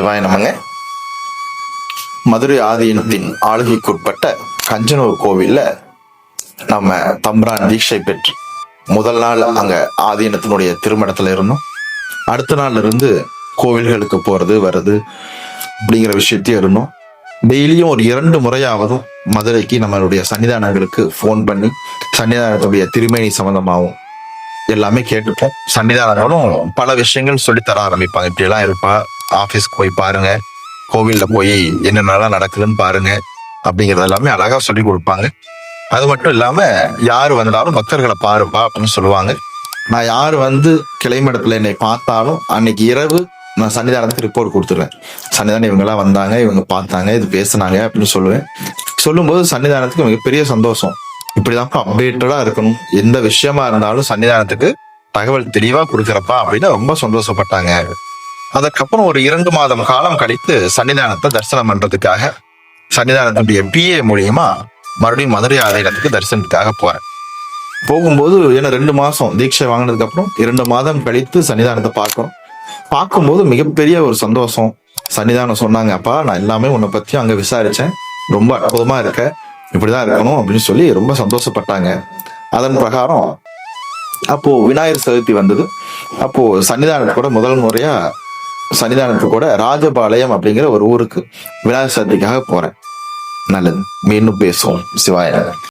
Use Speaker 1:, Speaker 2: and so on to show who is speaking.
Speaker 1: சிவாய நமங்க மதுரை ஆதீனத்தின் ஆளுகைக்குட்பட்ட கஞ்சனூர் கோவில்ல நம்ம தம்ரான் தீட்சை பெற்று முதல் நாள் அங்க ஆதீனத்தினுடைய திருமணத்துல இருந்தோம். அடுத்த நாள்ல இருந்து கோவில்களுக்கு போறது வர்றது அப்படிங்கிற விஷயத்தையும் இருந்தோம். டெய்லியும் ஒரு இரண்டு முறையாவதும் மதுரைக்கு நம்மளுடைய சன்னிதானங்களுக்கு ஃபோன் பண்ணி சன்னிதானத்துடைய திருமேனி சம்பந்தமாகவும் எல்லாமே கேட்டுப்போம். சன்னிதானங்களும் பல விஷயங்கள் சொல்லித் தர ஆரம்பிப்பாங்க. இப்படி எல்லாம் இருப்பா ஆஃபீஸ்க்கு போய் பாருங்க. கோவிலில் போய் என்னென்னலாம் நடக்குதுன்னு பாருங்க. அப்படிங்கறது எல்லாமே அழகாக சொல்லி கொடுப்பாங்க. அது மட்டும் இல்லாமல் யார் வந்தாலும் பக்தர்களை பாருப்பா அப்படின்னு சொல்லுவாங்க. நான் யார் வந்து கிளைமடத்தில் என்னை பார்த்தாலும் அன்னைக்கு இரவு நான் சன்னிதானத்துக்கு ரிப்போர்ட் கொடுத்துருவேன். சன்னிதானம் இவங்கெல்லாம் வந்தாங்க இவங்க பார்த்தாங்க இது பேசினாங்க அப்படின்னு சொல்லுவேன். சொல்லும்போது சன்னிதானத்துக்கு மிகப்பெரிய சந்தோஷம். இப்படிதான் அப்டேட்டடாக இருக்கணும். எந்த விஷயமா இருந்தாலும் சன்னிதானத்துக்கு தகவல் தெளிவாக கொடுக்குறப்பா அப்படின்னு ரொம்ப சந்தோஷப்பட்டாங்க. அதற்கப்புறம் ஒரு இரண்டு மாதம் காலம் கழித்து சன்னிதானத்தை தரிசனம் பண்றதுக்காக சன்னிதானத்துடைய பிஏ மூலியமா மறுபடியும் மதுரை ஆலயத்துக்கு தரிசனத்துக்காக போறேன். போகும்போது ஏன்னா ரெண்டு மாசம் தீட்சை வாங்கினதுக்கு அப்புறம் இரண்டு மாதம் கழித்து சன்னிதானத்தை பார்க்கணும். பார்க்கும்போது மிகப்பெரிய ஒரு சந்தோஷம். சன்னிதானம் சொன்னாங்க அப்பா நான் எல்லாமே உன்னை பத்தி அங்க விசாரிச்சேன். ரொம்ப அற்புதமா இருக்க. இப்படிதான் இருக்கணும் அப்படின்னு சொல்லி ரொம்ப சந்தோஷப்பட்டாங்க. அதன் பிரகாரம் அப்போ விநாயகர் சதுர்த்தி வந்தது. அப்போ சன்னிதானத்தோட கூட முதல் முறையா சன்னிதானத்து கூட ராஜபாளையம் அப்படிங்கிற ஒரு ஊருக்கு விநாயகர் சதுர்த்திக்காக போறேன். நல்லது. மீண்டும் பேசுவோம். சிவாய